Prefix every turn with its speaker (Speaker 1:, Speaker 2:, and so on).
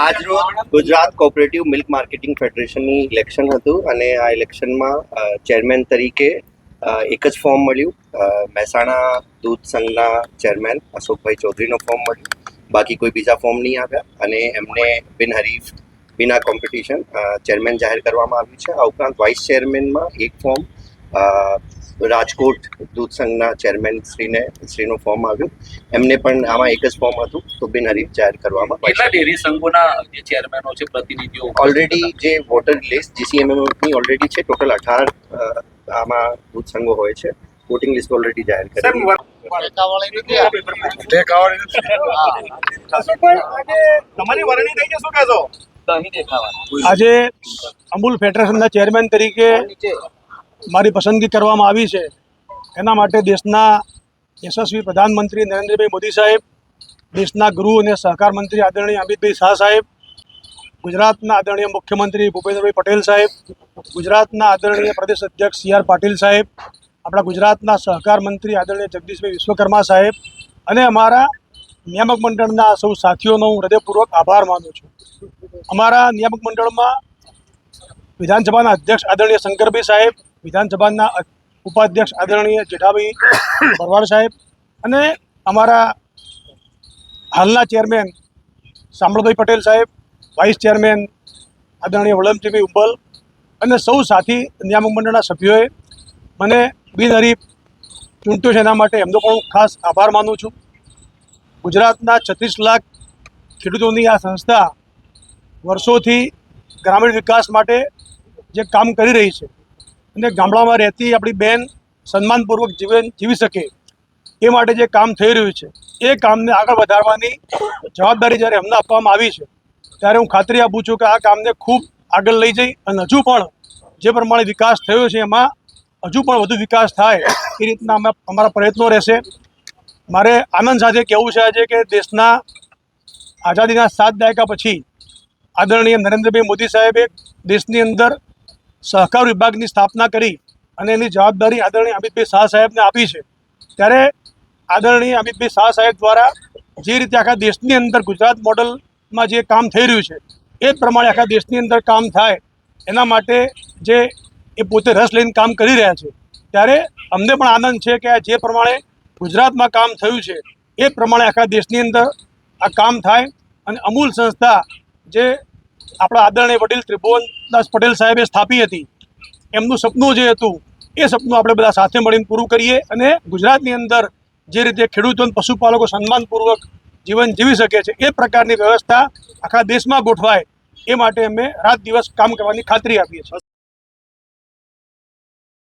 Speaker 1: આજરોજ Gujarat cooperative milk marketing ફેડરેશનની election હતું અને આ ઇલેક્શનમાં ચેરમેન તરીકે એક જ ફોર્મ મળ્યું. મહેસાણા દૂધ સંઘના ચેરમેન અશોકભાઈ ચૌધરીનો ફોર્મ મળ્યું. બાકી કોઈ બીજા ફોર્મ નહીં આવ્યા અને એમને બિનહરીફ બિના કોમ્પિટિશન ચેરમેન જાહેર કરવામાં આવ્યું છે. આ ઉપરાંત વાઇસ ચેરમેનમાં એક ફોર્મ રાજકોટ દૂધ સંઘના ચેરમેન શ્રીને શ્રીનું ફોર્મ આવ્યું. એમને પણ આમાં એક જ ફોર્મ હતું તો બિનહરીફ જાહેર કરવામાં.
Speaker 2: કેટલા ડેરી સંઘોના જે ચેરમેનો છે પ્રતિનિધિઓ?
Speaker 1: ઓલરેડી જે વોટર લિસ્ટ જીસીએમએમની ઓલરેડી છે ટોટલ અઢાર આમાં દૂધ સંઘો હોય છે. વોટિંગ લિસ્ટ ઓલરેડી જાહેર કરી.
Speaker 3: તમારી વરણી શું કહેશો?
Speaker 4: આજે અમૂલ ફેડરેશનના ચેરમેન તરીકે મારી પસંદગી કરવામાં આવી છે. એના માટે દેશના યશસ્વી પ્રધાનમંત્રી નરેન્દ્રભાઈ મોદી સાહેબ, દેશના ગૃહ અને સહકાર મંત્રી આદરણીય અમિતભાઈ શાહ સાહેબ, ગુજરાતના આદરણીય મુખ્યમંત્રી ભૂપેન્દ્રભાઈ પટેલ સાહેબ, ગુજરાતના આદરણીય પ્રદેશ અધ્યક્ષ સી આર પાટીલ સાહેબ, આપણા ગુજરાતના સહકાર મંત્રી આદરણીય જગદીશભાઈ વિશ્વકર્મા સાહેબ અને અમારા નિયામક મંડળના સૌ સાથીઓનો હું હૃદયપૂર્વક આભાર માનું છું. અમારા નિયામક મંડળમાં વિધાનસભાના અધ્યક્ષ આદરણીય શંકરભાઈ સાહેબ વિધાનસભાના ઉપાધ્યક્ષ આદરણીય જેઠાભાઈ ભરવાડ સાહેબ અને અમારા હાલના ચેરમેન શામળભાઈ પટેલ સાહેબ, વાઇસ ચેરમેન આદરણીય વલમજીભાઈ ઉંબલ અને સૌ સાથી નિયામક મંડળના સભ્યોએ મને બિનહરીફ ચૂંટ્યો છે એના માટે એમનો પણ ખાસ આભાર માનું છું. ગુજરાતના છત્રીસ લાખ ખેડૂતોની આ સંસ્થા વર્ષોથી ગ્રામીણ વિકાસ માટે જે કામ કરી રહી છે અને ગામડામાં રહેતી આપણી બેન સન્માનપૂર્વક જીવન જીવી શકે એ માટે જે કામ થઈ રહ્યું છે, એ કામને આગળ વધારવાની જવાબદારી જ્યારે અમને આપવામાં આવી છે, ત્યારે હું ખાતરી આપું છું કે આ કામને ખૂબ આગળ લઈ જઈ અને હજુ પણ જે પ્રમાણે વિકાસ થયો છે એમાં હજુ પણ વધુ વિકાસ થાય એ રીતના અમે અમારા પ્રયત્નો રહેશે. મારે આનંદ સાથે કહેવું છે આજે કે દેશના આઝાદીના સાત દાયકા પછી આદરણીય નરેન્દ્રભાઈ મોદી સાહેબે દેશની અંદર સહકાર વિભાગની સ્થાપના કરી અને એની જવાબદારી આદરણીય અમિતભાઈ શાહ સાહેબને આપી છે. ત્યારે આદરણીય અમિતભાઈ શાહ સાહેબ દ્વારા જે રીતે આખા દેશની અંદર ગુજરાત મોડલમાં જે કામ થઈ રહ્યું છે, એ પ્રમાણે આખા દેશની અંદર કામ થાય, એના માટે જે એ પોતે રસ લઈને કામ કરી રહ્યા છે. ત્યારે અમને પણ આનંદ છે કે આ જે પ્રમાણે ગુજરાતમાં કામ થયું છે, એ પ્રમાણે આખા દેશની અંદર આ કામ થાય અને અમૂલ સંસ્થા જે આપણા આદરણીય વડીલ ત્રિભુવનદાસ પટેલ સાહેબે સ્થાપી હતી. એમનું સપનું જે હતું, એ સપનું આપણે બધા સાથે મળીને પૂરું કરીએ અને ગુજરાતની અંદર જે રીતે ખેડૂતો અને પશુપાલકો સન્માનપૂર્વક જીવન જીવી શકે છે, એ પ્રકારની વ્યવસ્થા આખા દેશમાં ગોઠવાય, એ માટે અમે રાત દિવસ કામ કરવાની ખાતરી આપીએ છીએ.